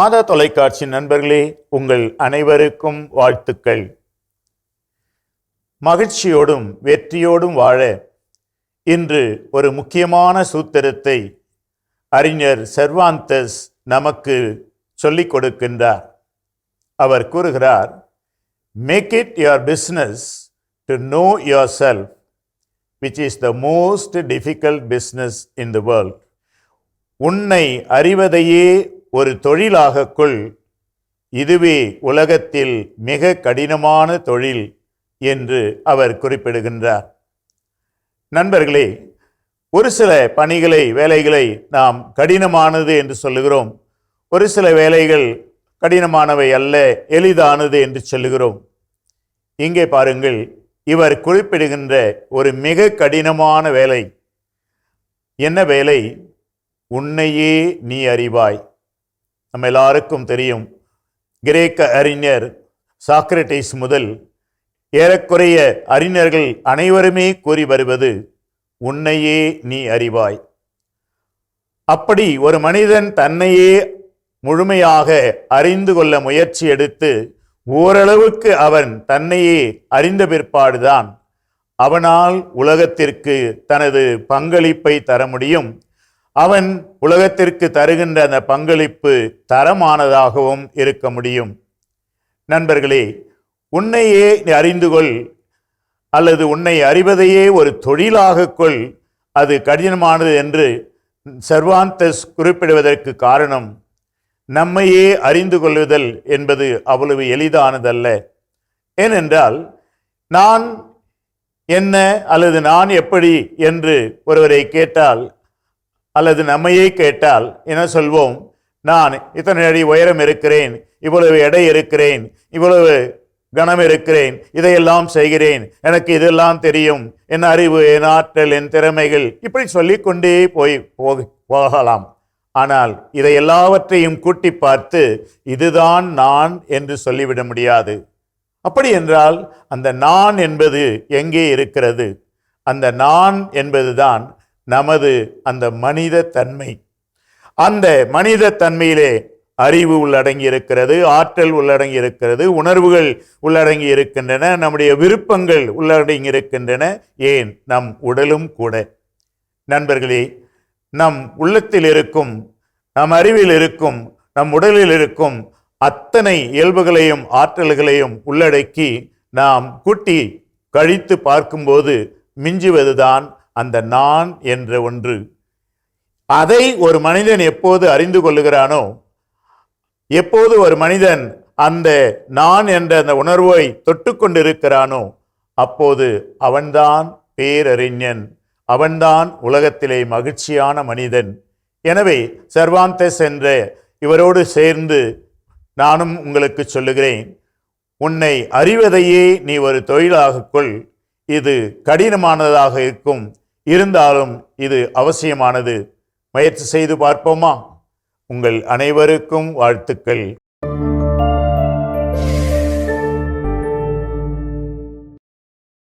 மாதா தொலைக்காட்சி நண்பர்களே உங்கள் அனைவருக்கும் வாழ்த்துக்கள். மகிழ்ச்சியோடும் வெற்றியோடும் வாழ இன்று ஒரு முக்கியமான சூத்திரத்தை அறிஞர் சர்வாந்தஸ் நமக்கு சொல்லிக் கொடுக்கின்றார். அவர் கூறுகிறார் make it your business to know yourself which is the most difficult business in the world உன்னை அறிவதையே ஒரு தொழிலாக கொள் இதுவே உலகத்தில் மிக கடினமான தொழில் என்று அவர் குறிப்பிடுகின்றார். நண்பர்களே ஒரு சில பணிகளை வேலைகளை நாம் கடினமானது என்று சொல்லுகிறோம். ஒரு சில வேலைகள் கடினமானவை அல்ல எளிதானது என்று சொல்லுகிறோம். இங்கே பாருங்கள் இவர் குறிப்பிடுகின்ற ஒரு மிக கடினமான வேலை. என்ன வேலை? உன்னையே நீ அறிவாய். நம்ம எல்லாருக்கும் தெரியும். கிரேக்க அறிஞர் சாக்ரட்டிஸ் முதல் ஏறக்குறைய அறிஞர்கள் அனைவருமே கூறி வருவது உன்னையே நீ அறிவாய். அப்படி ஒரு மனிதன் தன்னையே முழுமையாக அறிந்து கொள்ள முயற்சி எடுத்து ஓரளவுக்கு அவன் தன்னையே அறிந்த பிற்பாடுதான் அவனால் உலகத்திற்கு தனது பங்களிப்பை தர முடியும். அவன் உலகத்திற்கு தருகின்ற அந்த பங்களிப்பு தரமானதாகவும் இருக்க முடியும். நண்பர்களே உன்னையே அறிந்து கொள் அல்லது உன்னை அறிவதையே ஒரு தொழிலாக கொள் அது கடினமானது என்று சர்வாந்தஸ் குறிப்பிடுவதற்கு காரணம் நம்மையே அறிந்து கொள்ளுதல் என்பது அவ்வளவு எளிதானதல்ல. ஏனென்றால் நான் என்ன அல்லது நான் எப்படி என்று ஒருவரை கேட்டால் அல்லது நம்மையே கேட்டால் என்ன சொல்வோம்? நான் இத்தனை அடி உயரம் இருக்கிறேன் இவ்வளவு எடை இருக்கிறேன் இவ்வளவு கனம் இருக்கிறேன் இதையெல்லாம் செய்கிறேன் எனக்கு இதெல்லாம் தெரியும். என் அறிவு என் ஆற்றல் என் திறமைகள் இப்படி சொல்லிக்கொண்டே போய் போகலாம். ஆனால் இதை எல்லாவற்றையும் கூட்டி பார்த்து இதுதான் நான் என்று சொல்லிவிட முடியாது. அப்படி என்றால் அந்த நான் என்பது எங்கே இருக்கிறது? அந்த நான் என்பதுதான் நமது அந்த மனித தன்மை அந்த மனித தன்மையிலே அறிவு உள்ளடங்கி இருக்கிறது ஆற்றல் உள்ளடங்கி இருக்கிறது உணர்வுகள் உள்ளடங்கி இருக்கின்றன நம்முடைய விருப்பங்கள் உள்ளடங்கி இருக்கின்றன ஏன்? நம் உடலும் கூட. நண்பர்களே நம் உள்ளத்தில் இருக்கும் நம் அறிவில் இருக்கும் நம் உடலில் இருக்கும் அத்தனை இயல்புகளையும் ஆற்றல்களையும் உள்ளடக்கி நாம் கூட்டி கழித்து பார்க்கும்போது மிஞ்சுவதுதான் அந்த நான் என்ற ஒன்று. அதை ஒரு மனிதன் எப்போது அறிந்து கொள்ளுகிறானோ எப்போது ஒரு மனிதன் அந்த நான் என்ற அந்த உணர்வை தொட்டுக்கொண்டிருக்கிறானோ அப்போது அவன்தான் பேரறிஞன் அவன்தான் உலகத்திலே மகிழ்ச்சியான மனிதன். எனவே சர்வாந்தஸ் என்ற இவரோடு சேர்ந்து நானும் உங்களுக்கு சொல்லுகிறேன் உன்னை அறிவதையே நீ ஒரு தொழிலாக கொள் இது கடினமானதாக இருக்கும் இருந்தாலும் இது அவசியமானது. முயற்சி செய்து பார்ப்போமா? உங்கள் அனைவருக்கும் வாழ்த்துக்கள்.